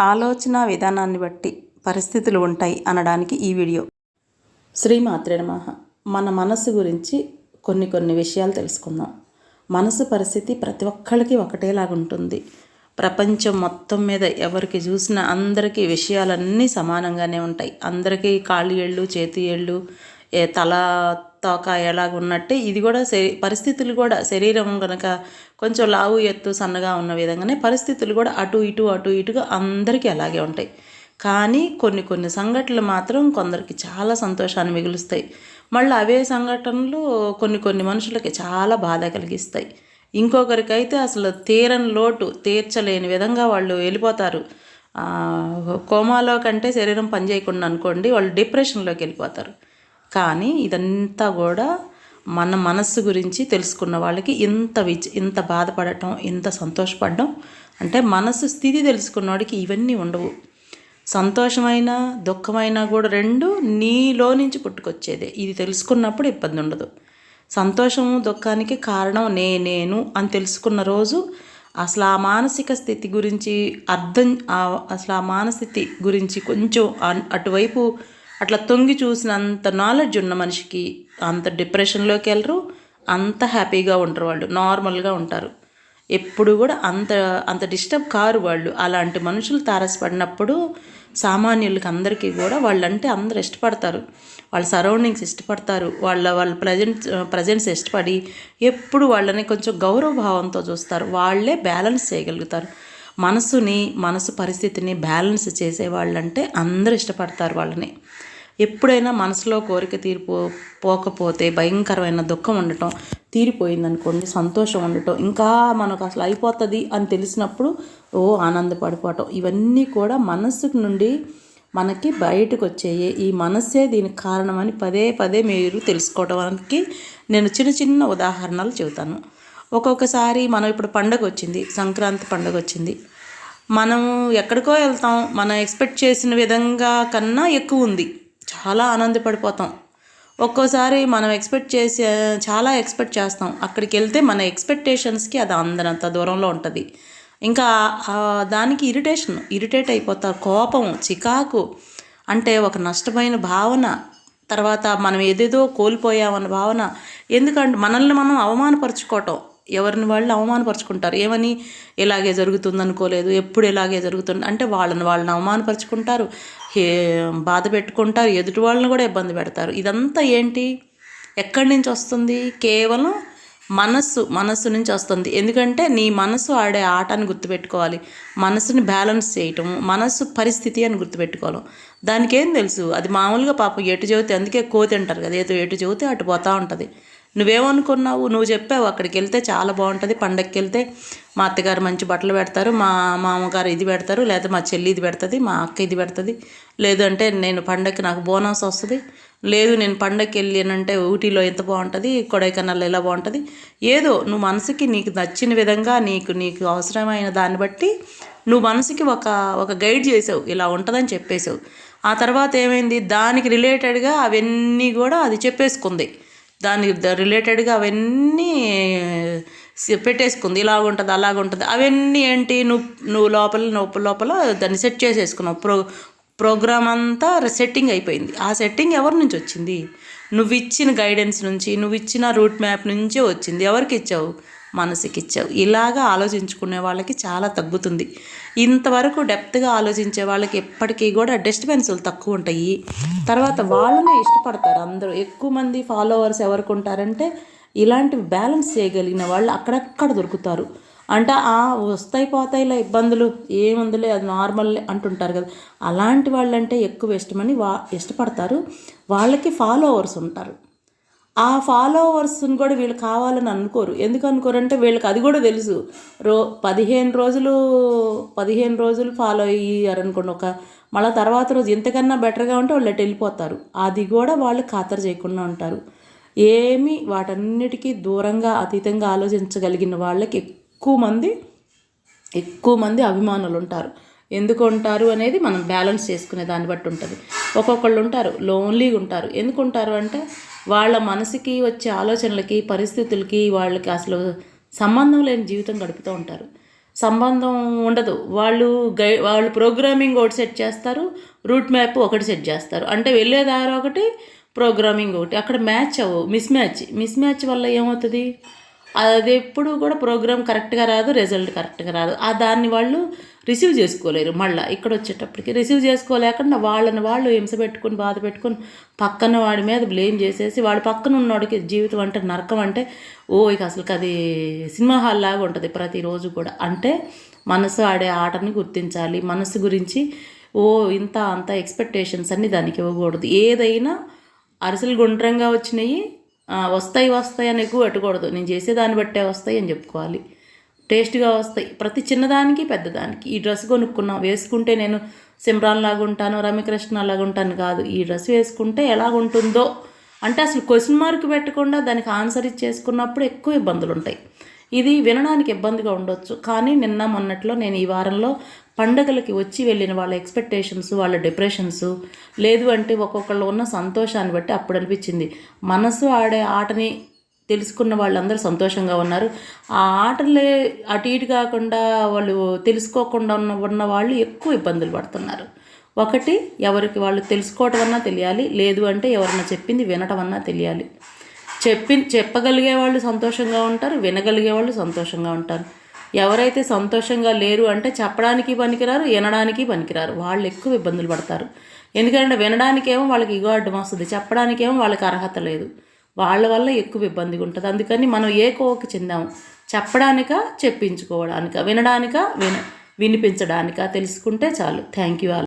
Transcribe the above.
ఆలోచన విధానాన్ని బట్టి పరిస్థితులు ఉంటాయి అనడానికి ఈ వీడియో. శ్రీమాత్రే నమః. మన మనసు గురించి కొన్ని కొన్ని విషయాలు తెలుసుకుందాం. మనసు పరిస్థితి ప్రతి ఒక్కళ్ళకి ఒకటేలాగా ఉంటుంది. ప్రపంచం మొత్తం మీద ఎవరికి చూసినా అందరికీ విషయాలన్నీ సమానంగానే ఉంటాయి. అందరికీ కాళ్ళు ఏళ్ళు చేతి ఏళ్ళు ఏ తల తోక ఎలాగ ఉన్నట్టే ఇది కూడా శరీ పరిస్థితులు కూడా శరీరం కనుక కొంచెం లావు ఎత్తు సన్నగా ఉన్న విధంగానే పరిస్థితులు కూడా అటు ఇటు అటు ఇటుగా అందరికీ అలాగే ఉంటాయి. కానీ కొన్ని కొన్ని సంఘటనలు మాత్రం కొందరికి చాలా సంతోషాన్ని మిగులుస్తాయి. మళ్ళీ అవే సంఘటనలు కొన్ని కొన్ని మనుషులకి చాలా బాధ కలిగిస్తాయి. ఇంకొకరికైతే అసలు తీరని లోటు తీర్చలేని విధంగా వాళ్ళు వెళ్ళిపోతారు. కోమాలో కంటే శరీరం పనిచేయకుండా అనుకోండి వాళ్ళు డిప్రెషన్లోకి వెళ్ళిపోతారు. కానీ ఇదంతా కూడా మన మనస్సు గురించి తెలుసుకున్న వాళ్ళకి ఇంత విచ్ ఇంత బాధపడటం ఇంత సంతోషపడడం అంటే మనసు స్థితి తెలుసుకున్నవాడికి ఇవన్నీ ఉండవు. సంతోషమైన దుఃఖమైనా కూడా రెండు నీలో నుంచి పుట్టుకొచ్చేదే. ఇది తెలుసుకున్నప్పుడు ఇబ్బంది ఉండదు. సంతోషము దుఃఖానికి కారణం నే నేను అని తెలుసుకున్న రోజు అసలు ఆ మానసిక స్థితి గురించి అర్థం అసలు ఆ మానస్థితి గురించి కొంచెం అటువైపు అట్లా తొంగి చూసినంత నాలెడ్జ్ ఉన్న మనిషికి అంత డిప్రెషన్లోకి వెళ్ళరు అంత హ్యాపీగా ఉంటారు వాళ్ళు నార్మల్గా ఉంటారు. ఎప్పుడు కూడా అంత అంత డిస్టర్బ్ కారు వాళ్ళు. అలాంటి మనుషులు తారసపడినప్పుడు సామాన్యులకి అందరికీ కూడా వాళ్ళంటే అందరు ఇష్టపడతారు. వాళ్ళ సరౌండింగ్స్ ఇష్టపడతారు. వాళ్ళ వాళ్ళ ప్రజెంట్ ప్రజెన్స్ ఇష్టపడి ఎప్పుడు వాళ్ళని కొంచెం గౌరవ భావంతో చూస్తారు. వాళ్ళే బ్యాలెన్స్ చేయగలుగుతారు. మనసుని మనసు పరిస్థితిని బ్యాలెన్స్ చేసే వాళ్ళంటే అందరూ ఇష్టపడతారు వాళ్ళని. ఎప్పుడైనా మనసులో కోరిక తీరిపో పోకపోతే భయంకరమైన దుఃఖం ఉండటం తీరిపోయిందనుకోండి సంతోషం ఉండటం ఇంకా మనకు అసలు అయిపోతుంది అని తెలిసినప్పుడు ఓ ఆనందపడిపోవటం ఇవన్నీ కూడా మనస్సు నుండి మనకి బయటకు వచ్చేయే ఈ మనస్సే దీనికి కారణమని పదే పదే మీరు తెలుసుకోవడానికి నేను చిన్న చిన్న ఉదాహరణలు చెబుతాను. ఒక్కొక్కసారి మనం ఇప్పుడు పండగ వచ్చింది సంక్రాంతి పండగ వచ్చింది. మనం ఎక్కడికో వెళ్తాం మనం ఎక్స్పెక్ట్ చేసిన విధంగా కన్నా ఎక్కువ ఉంది. చాలా ఆనందపడిపోతాం. ఒక్కోసారి మనం ఎక్స్పెక్ట్ చేసే చాలా ఎక్స్పెక్ట్ చేస్తాం. అక్కడికి వెళ్తే మన ఎక్స్పెక్టేషన్స్కి అది అందనంత దూరంలో ఉంటుంది. ఇంకా దానికి ఇరిటేషన్ ఇరిటేట్ అయిపోతారు కోపం చికాకు అంటే ఒక నష్టమైన భావన. తర్వాత మనం ఏదేదో కోల్పోయామన్న భావన. ఎందుకంటే మనల్ని మనం అవమానపరుచుకోవటం. ఎవరిని వాళ్ళు అవమానపరుచుకుంటారు. ఏమని? ఇలాగే జరుగుతుంది అనుకోలేదు ఎప్పుడు ఇలాగే జరుగుతుంది? అంటే వాళ్ళని వాళ్ళని అవమానపరుచుకుంటారు. బాధ పెట్టుకుంటారు. ఎదుటి వాళ్ళని కూడా ఇబ్బంది పెడతారు. ఇదంతా ఏంటి? ఎక్కడి నుంచి వస్తుంది? కేవలం మనస్సు మనస్సు నుంచి వస్తుంది. ఎందుకంటే నీ మనసు ఆడే ఆటని గుర్తుపెట్టుకోవాలి. మనసుని బ్యాలెన్స్ చేయటం మనస్సు పరిస్థితి అని గుర్తుపెట్టుకోవాలి. దానికి ఏం తెలుసు? అది మామూలుగా పాపం ఎటు చెబితే అందుకే కోతి అంటారు కదా. ఏదో ఎటు చెబితే అటు పోతా ఉంటుంది. నువ్వేమనుకున్నావు? నువ్వు చెప్పావు అక్కడికి వెళ్తే చాలా బాగుంటుంది పండగకి వెళ్తే మా అత్తగారు మంచి బట్టలు పెడతారు మా మామగారు ఇది పెడతారు లేదా మా చెల్లి ఇది పెడుతుంది మా అక్క ఇది పెడుతుంది. లేదంటే నేను పండగకి నాకు బోనస్ వస్తుంది. లేదు నేను పండగకి వెళ్ళానంటే ఊటీలో ఎంత బాగుంటుంది కొడైకెనాల్ ఎలా బాగుంటుంది? ఏదో నువ్వు మనసుకి నీకు నచ్చిన విధంగా నీకు నీకు అవసరమైన దాన్ని బట్టి నువ్వు మనసుకి ఒక ఒక గైడ్ చేసావు ఇలా ఉంటుందని చెప్పేసావు. ఆ తర్వాత ఏమైంది? దానికి రిలేటెడ్గా అవన్నీ కూడా అది చెప్పేసుకుంది. దానికి ద- రిలేటెడ్గా అవన్నీ పెట్టేసుకుంది. ఇలాగ ఉంటుంది అలాగ ఉంటుంది. అవన్నీ ఏంటి? నువ్వు నువ్వు లోపల లోపల లోపల దాన్ని సెట్ చేసేసుకున్నావు. ప్రో ప్రోగ్రామ్ అంతా సెట్టింగ్ అయిపోయింది. ఆ సెట్టింగ్ ఎవరి నుంచి వచ్చింది? నువ్వు ఇచ్చిన గైడెన్స్ నుంచి నువ్వు ఇచ్చిన రూట్ మ్యాప్ నుంచే వచ్చింది. ఎవరికి ఇచ్చావు? మనసుకిచ్చావు. ఇలాగా ఆలోచించుకునే వాళ్ళకి చాలా తగ్గుతుంది. ఇంతవరకు డెప్త్గా ఆలోచించే వాళ్ళకి ఎప్పటికీ కూడా డిస్టర్బెన్స్లు తక్కువ ఉంటాయి. తర్వాత వాళ్ళనే ఇష్టపడతారు అందరూ. ఎక్కువ మంది ఫాలోవర్స్ ఎవరికి ఉంటారంటే ఇలాంటివి బ్యాలెన్స్ చేయగలిగిన వాళ్ళు అక్కడక్కడ దొరుకుతారు. అంటే ఆ వస్తాయి పోతాయిలా ఇబ్బందులు ఏముందిలే అది నార్మల్ అంటుంటారు కదా. అలాంటి వాళ్ళంటే ఎక్కువ ఇష్టమని వా ఇష్టపడతారు. వాళ్ళకి ఫాలోవర్స్ ఉంటారు. ఆ ఫాలోవర్స్ని కూడా వీళ్ళు కావాలని అనుకోరు. ఎందుకు అనుకోరంటే వీళ్ళకి అది కూడా తెలుసు. రో పదిహేను రోజులు పదిహేను రోజులు ఫాలో అయ్యారనుకోండి ఒక మళ్ళీ తర్వాత రోజు ఇంతకన్నా బెటర్గా ఉంటే వాళ్ళు అటు వెళ్ళిపోతారు. అది కూడా వాళ్ళు ఖాతరు చేయకుండా ఉంటారు. ఏమి వాటన్నిటికీ దూరంగా అతీతంగా ఆలోచించగలిగిన వాళ్ళకి ఎక్కువ మంది ఎక్కువ మంది అభిమానులు ఉంటారు. ఎందుకు ఉంటారు అనేది మనం బ్యాలెన్స్ చేసుకునే దాన్ని బట్టి ఉంటుంది. ఒక్కొక్కళ్ళు ఉంటారు లోన్లీగా ఉంటారు. ఎందుకు ఉంటారు అంటే వాళ్ళ మనసుకి వచ్చే ఆలోచనలకి పరిస్థితులకి వాళ్ళకి అసలు సంబంధం లేని జీవితం గడుపుతూ ఉంటారు. సంబంధం ఉండదు. వాళ్ళు గై వాళ్ళు ప్రోగ్రామింగ్ ఒకటి సెట్ చేస్తారు రూట్ మ్యాప్ ఒకటి సెట్ చేస్తారు. అంటే వెళ్ళే దారి ఒకటి ప్రోగ్రామింగ్ ఒకటి. అక్కడ మ్యాచ్ అవ్వవు. Miss match. మిస్ మ్యాచ్ వల్ల ఏమవుతుంది? అది ఎప్పుడు కూడా ప్రోగ్రామ్ కరెక్ట్గా రాదు రిజల్ట్ కరెక్ట్గా రాదు. ఆ దాన్ని వాళ్ళు రిసీవ్ చేసుకోలేరు మళ్ళీ ఇక్కడ వచ్చేటప్పటికి. రిసీవ్ చేసుకోలేకుండా వాళ్ళని వాళ్ళు హింస పెట్టుకుని బాధ పెట్టుకుని పక్కన వాడి మీద బ్లేమ్ చేసేసి వాడి పక్కన ఉన్నవాడికి జీవితం అంటే నరకం అంటే ఓ ఇక అసలు అది సినిమా హాల్ లాగా ఉంటుంది ప్రతిరోజు కూడా. అంటే మనసు ఆడే ఆటని గుర్తించాలి. మనసు గురించి ఓ ఇంత అంత ఎక్స్పెక్టేషన్స్ అన్నీ దానికి ఇవ్వకూడదు. ఏదైనా అరిసెలు గుండ్రంగా వచ్చినాయి వస్తాయి వస్తాయి అని ఎక్కువ పెట్టకూడదు. నేను చేసేదాన్ని బట్టే వస్తాయి అని చెప్పుకోవాలి. టేస్ట్గా వస్తాయి. ప్రతి చిన్నదానికి పెద్దదానికి. ఈ డ్రెస్ కొనుక్కున్నా వేసుకుంటే నేను సిమ్రాన్ లాగా ఉంటాను రమ్యకృష్ణ లాగా ఉంటాను కాదు. ఈ డ్రెస్ వేసుకుంటే ఎలాగుంటుందో అంటే అసలు క్వశ్చన్ మార్క్ పెట్టకుండా దానికి ఆన్సర్ ఇచ్చేసుకున్నప్పుడు ఎక్కువ ఇబ్బందులు ఉంటాయి ఇది వినడానికి ఇబ్బందిగా ఉండొచ్చు. కానీ నిన్న మొన్నట్లో నేను ఈ వారంలో పండగలకి వచ్చి వెళ్ళిన వాళ్ళ ఎక్స్పెక్టేషన్స్ వాళ్ళ డిప్రెషన్స్ లేదు అంటే ఒక్కొక్కళ్ళు ఉన్న సంతోషాన్ని బట్టి అప్పుడు అనిపించింది. మనసు ఆడే ఆటని తెలుసుకున్న వాళ్ళందరూ సంతోషంగా ఉన్నారు. ఆ ఆటలే అటు ఇటు కాకుండా వాళ్ళు తెలుసుకోకుండా ఉన్న ఉన్న వాళ్ళు ఎక్కువ ఇబ్బందులు పడుతున్నారు. ఒకటి ఎవరికి వాళ్ళు తెలుసుకోవటం అన్నా తెలియాలి. లేదు అంటే ఎవరన్నా చెప్పింది వినటం అన్నా తెలియాలి. చెప్పి చెప్పగలిగే వాళ్ళు సంతోషంగా ఉంటారు వినగలిగే వాళ్ళు సంతోషంగా ఉంటారు. ఎవరైతే సంతోషంగా లేరు అంటే చెప్పడానికి పనికిరారు వినడానికి పనికిరారు. వాళ్ళు ఎక్కువ ఇబ్బందులు పడతారు. ఎందుకంటే వినడానికేమో వాళ్ళకి ఇగో అడ్డం వస్తుంది చెప్పడానికేమో వాళ్ళకి అర్హత లేదు. వాళ్ళ వల్ల ఎక్కువ ఇబ్బందిగా ఉంటుంది. అందుకని మనం ఏ కోవకి చెందాము? చెప్పడానిక చెప్పించుకోవడానిక వినడానిక విన వినిపించడానిక తెలుసుకుంటే చాలు. Thank you all